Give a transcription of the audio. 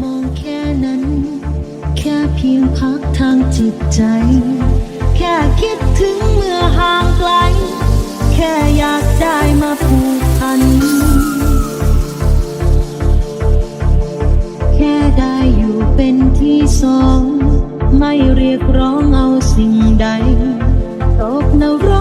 มองแค่นั้น แค่เพียงพักทางจิตใจ แค่คิดถึงเมื่อห่างไกล แค่อยากได้มาผูกพัน แค่ได้อยู่เป็นที่สอง ไม่เรียกร้องเอาสิ่งใดตกนรก